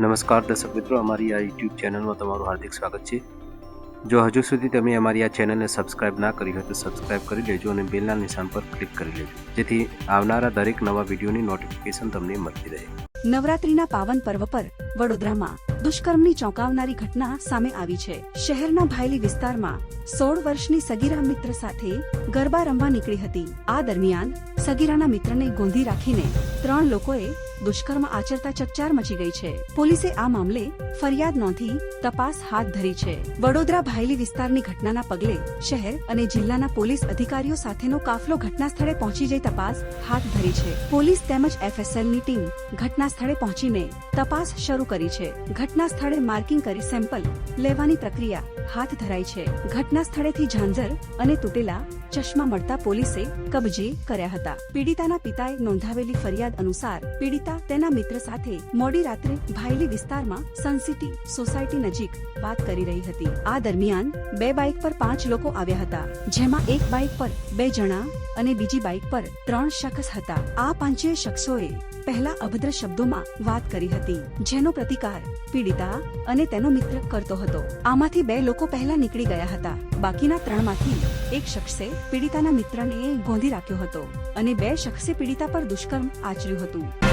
નમસ્કાર દર્શક મિત્રો, અમારી આ યુટ્યુબ ચેનલમાં તમારું હાર્દિક સ્વાગત છે. જો હજુ સુધી તમે અમારી આ ચેનલને સબસ્ક્રાઇબ ના કરી હોય તો સબસ્ક્રાઇબ કરી લેજો અને બેલના નિશાન પર ક્લિક કરી લેજો. જેથી આવનારા દરેક નવા વિડીયોની નોટિફિકેશન તમને મળતી રહે. નવરાત્રીના પાવન પર્વ પર વડોદરામાં દુષ્કર્મની ચોંકાવનારી ઘટના સામે આવી છે. શહેરના ભાયલી વિસ્તારમાં સોળ વર્ષની સગીરા મિત્ર સાથે ગરબા રમવા નીકળી હતી. આ દરમિયાન સગીરાના મિત્રને ગોંધી રાખીને ત્રણ લોકોએ દુષ્કર્મ આચરતા ચકચાર મચી ગઈ છે. પોલીસે આ મામલે ફરિયાદ નોંધી તપાસ હાથ ધરી છે. વડોદરા ભાયલી વિસ્તારની ઘટનાના પગલે શહેર અને જિલ્લાના પોલીસ અધિકારીઓ સાથેનો કાફલો ઘટના સ્થળે પહોંચી જઈ તપાસ હાથ ધરી છે. પોલીસ તેમજ એફએસએલની ટીમ ઘટના સ્થળે પહોંચીને તપાસ શરૂ કરી છે. ઘટના સ્થળે માર્કિંગ કરી સેમ્પલ લેવાની પ્રક્રિયા હાથ ધરાઈ છે. ઘટના સ્થળેથી ઝાંઝર અને તૂટેલા ચશ્મા મળતા પોલીસે કબજે કર્યા હતા. પીડિતાના પિતાએ નોંધાવેલી ફરિયાદ અનુસાર પીડિતા તેના મિત્ર સાથે મોડી રાત્રે ભાયલી વિસ્તારમાં સનસિટી સોસાયટી નજીક વાત કરી રહી હતી. આ દરમિયાન બે બાઇક પર પાંચ લોકો આવ્યા હતા, જેમાં એક બાઇક પર બે જણા અને બીજી બાઇક પર ત્રણ શખ્સ હતા. આ પાંચેય શખ્સોએ પહેલા અભદ્ર શબ્દોમાં વાત કરી હતી, જેનો પ્રતિકાર પીડિતા અને તેનો મિત્ર કરતો હતો. આમાંથી બે લોકો પહેલા નીકળી ગયા હતા. બાકીના ત્રણમાંથી એક શખ્સે પીડિતાના મિત્રને ગોંધી રાખ્યો હતો અને બે શખ્સે પીડિતા પર દુષ્કર્મ આચર્યું હતું.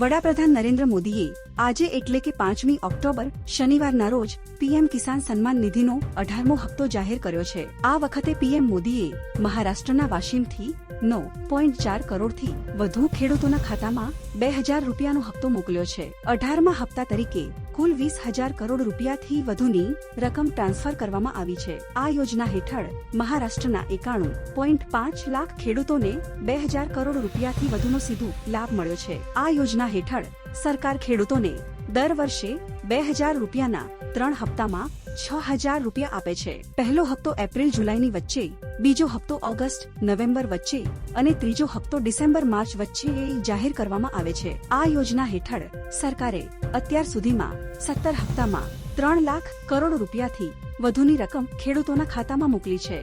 વડાપ્રધાન નરેન્દ્ર મોદીએ આજે એટલે કે પાંચમી ઓક્ટોબર શનિવારના રોજ પીએમ કિસાન સન્માન નિધિનો અઢારમો હપ્તો જાહેર કર્યો છે. આ વખતે પીએમ મોદીએ મહારાષ્ટ્રના વાશિમથી નવ પોઈન્ટ ચાર કરોડથી વધુ ખેડૂતોના ખાતામાં બે હજાર રૂપિયાનો હપ્તો મોકલ્યો છે. અઢારમા હપ્તા તરીકે કુલ વીસ હજાર કરોડ રૂપિયાથી વધુની રકમ ટ્રાન્સફર કરવામાં આવી છે. આ યોજના હેઠળ મહારાષ્ટ્રના એકાણું પોઈન્ટ પાંચ લાખ ખેડૂતોને બે હજાર કરોડ રૂપિયાથી વધુનો સીધો લાભ મળ્યો છે. આ યોજના હેઠળ સરકાર ખેડૂતોને દર વર્ષે બે હજાર રૂપિયાના ત્રણ હપ્તામાં છ હજાર રૂપિયા આપે છે. પહેલો હપ્તો એપ્રિલ જુલાઈની વચ્ચે બીજો હપ્તો ઓગસ્ટ, નવેમ્બર વચ્ચે અને ત્રીજો હપ્તો ડિસેમ્બર, માર્ચ વચ્ચે જાહેર કરવામાં આવે છે. આ યોજના હેઠળ સરકારે અત્યાર સુધીમાં સત્તર હપ્તામાં ત્રણ લાખ કરોડ રૂપિયાથી વધુની રકમ ખેડૂતોના ખાતામાં મોકલી છે.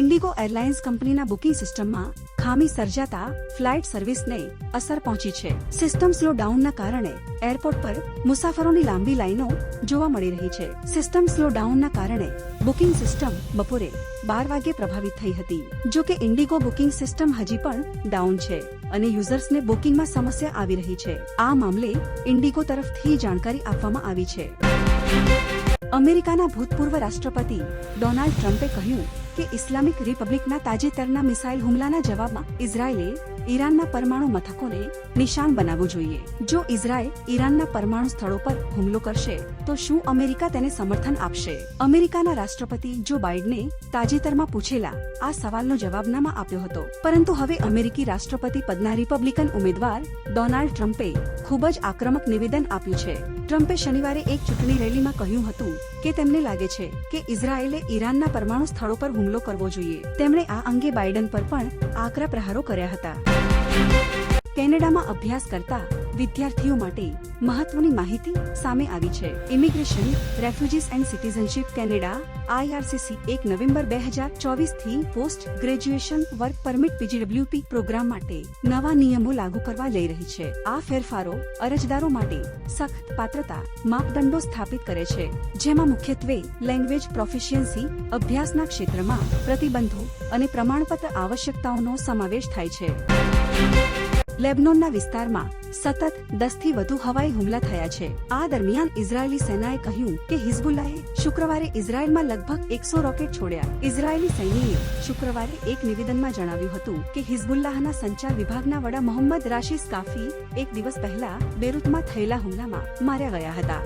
ઇન્ડિગો એરલાઇન્સ કંપનીના બુકિંગ સિસ્ટમમાં ખામી સર્જાતા ફ્લાઇટ સર્વિસને અસર પહોંચી છે. સિસ્ટમ સ્લો ડાઉનના કારણે એરપોર્ટ પર મુસાફરોની લાંબી લાઈનો જોવા મળી રહી છે. સિસ્ટમ સ્લો ડાઉનના કારણે બુકિંગ સિસ્ટમ બપોરે બાર વાગે પ્રભાવિત થઈ હતી. જો કે ઇન્ડિગો બુકિંગ સિસ્ટમ હજી પણ ડાઉન છે અને યુઝર્સને બુકિંગમાં સમસ્યા આવી રહી છે. આ મામલે ઇન્ડિગો તરફથી જાણકારી આપવામાં આવી છે. અમેરિકાના ભૂતપૂર્વ રાષ્ટ્રપતિ ડોનાલ્ડ ટ્રમ્પે કહ્યું કે ઇસ્લામિક રિપબ્લિકના તાજેતરના મિસાઇલ હુમલાના જવાબમાં ઇઝરાયેલે ઈરાનના પરમાણુ મથકોને નિશાન બનાવવું જોઈએ. જો ઇઝરાયલ ઈરાનના પરમાણુ સ્થળો પર હુમલો કરશે, તો શું અમેરિકા તેને સમર્થન આપશે? અમેરિકાના રાષ્ટ્રપતિ જો બાઇડને તાજેતરમાં પૂછેલા આ સવાલનો જવાબનામાં આપ્યો હતો. પરંતુ હવે અમેરિકી રાષ્ટ્રપતિ પદના રિપબ્લિકન ઉમેદવાર ડોનાલ્ડ ટ્રમ્પે ખૂબ જ આક્રમક નિવેદન આપ્યું છે. ટ્રમ્પે શનિવારે એક ચૂંટણી રેલીમાં કહ્યું હતું કે તેમને લાગે છે કે ઇઝરાયેલે ઈરાનના પરમાણુ સ્થળો પર હુમલો કરવો જોઈએ. તેમણે આ અંગે બાઇડન પર પણ આકરા પ્રહારો કર્યા હતા. કેનેડામાં અભ્યાસ કરતા વિદ્યાર્થીઓ માટે મહત્વની માહિતી સામે આવી છે. Immigration refugees and citizenship Canada IRCC એક નવેમ્બર બે હજાર ચોવીસથી post graduation work permit PGWP program માટે નવા નિયમો લાગુ કરવા લઈ રહી છે. આ ફેરફારો અરજદારો માટે સખત પાત્રતા માપદંડો સ્થાપિત કરે છે, જેમાં મુખ્યત્વે લેંગ્વેજ પ્રોફિશિયન્સી અભ્યાસના ક્ષેત્રમાં પ્રતિબંધો અને પ્રમાણપત્ર આવશ્યકતાઓનો સમાવેશ થાય છે. લેબનોનના વિસ્તારમાં સતત દસથી વધુ હવાઈ હુમલા થયા છે. આ દરમિયાન ઇઝરાયેલી સેનાએ કહ્યું કે હિઝબુલ્લાએ શુક્રવારે ઇઝરાયેલમાં લગભગ એકસો રોકેટ છોડ્યા. ઇઝરાયેલી સૈન્યએ શુક્રવારે એક નિવેદનમાં જણાવ્યું હતું કે હિઝબુલ્લાહના સંચાર વિભાગના વડા મોહમ્મદ રાશિદ કાફી એક દિવસ પહેલા બેરુતમાં થયેલા હુમલામાં માર્યા ગયા હતા.